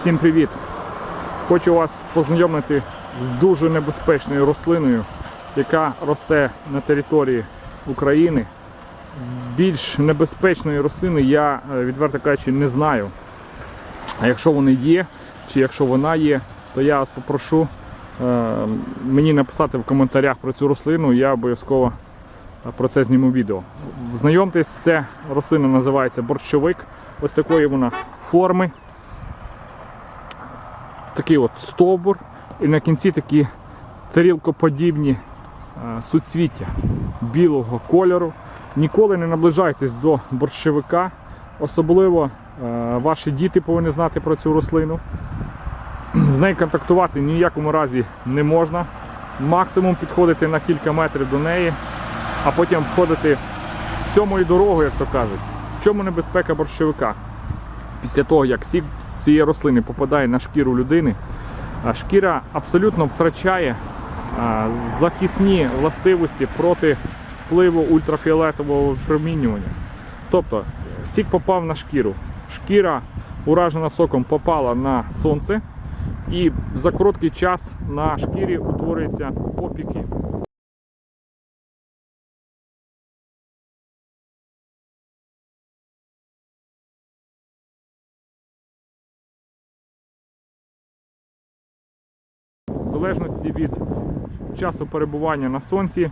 Всім привіт! Хочу вас познайомити з дуже небезпечною рослиною, яка росте на території України. Більш небезпечної рослини я, е, відверто кажучи, не знаю. А якщо вони є, чи якщо вона є, то я вас попрошу е, мені написати в коментарях про цю рослину, я обов'язково е, про це зніму відео. Знайомтесь, це рослина називається борщовик. Ось такої вона форми. Такий от стовбур, і на кінці такі тарілкоподібні е, суцвіття білого кольору. Ніколи не наближайтесь до борщовика, особливо е, ваші діти повинні знати про цю рослину. З нею контактувати ні в якому разі не можна. Максимум підходити на кілька метрів до неї, а потім входити сьомою дорогою, як то кажуть. В чому небезпека борщовика? Після того, як сік цієї рослини попадає на шкіру людини, шкіра абсолютно втрачає захисні властивості проти впливу ультрафіолетового випромінювання. Тобто сік попав на шкіру, шкіра, уражена соком, попала на сонце, і за короткий час на шкірі утворюються опіки. В залежності від часу перебування на сонці,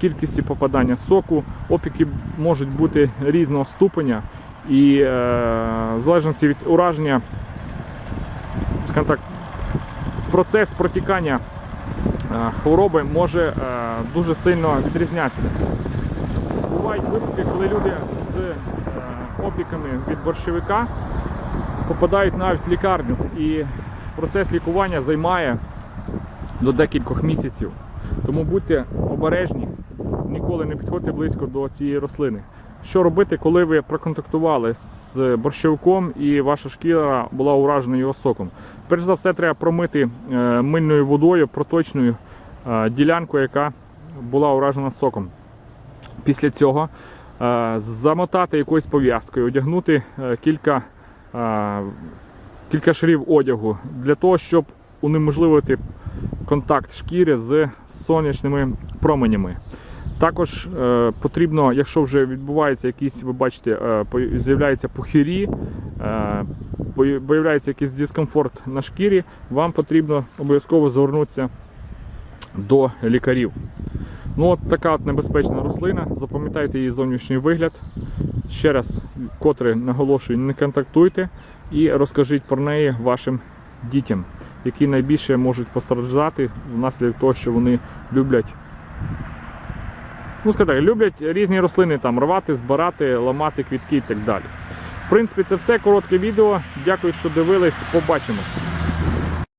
кількості попадання соку, опіки можуть бути різного ступеня, і е, в залежності від ураження, скажімо так, процес протікання е, хвороби може е, дуже сильно відрізнятися. Бувають випадки, коли люди з опіками від борщовика попадають навіть в лікарню, і процес лікування займає до декількох місяців. Тому будьте обережні, ніколи не підходьте близько до цієї рослини. Що робити, коли ви проконтактували з борщовиком і ваша шкіра була уражена його соком? Перш за все, треба промити е, мильною водою проточною е, ділянку, яка була уражена соком. Після цього е, замотати якоюсь пов'язкою, одягнути кілька, кілька шарів одягу для того, щоб унеможливити контакт шкіри з сонячними променями. Також е, потрібно, якщо вже відбувається якісь, ви бачите, е, з'являються пухирі, е, появляється якийсь дискомфорт на шкірі, вам потрібно обов'язково звернутися до лікарів. Ну, от така от небезпечна рослина. Запам'ятайте її зовнішній вигляд. Ще раз, вкотре наголошую, не контактуйте і розкажіть про неї вашим дітям, які найбільше можуть постраждати внаслідок того, що вони люблять. Ну, скажімо так, люблять різні рослини там рвати, збирати, ламати квітки і так далі. В принципі, це все коротке відео. Дякую, що дивились. Побачимось.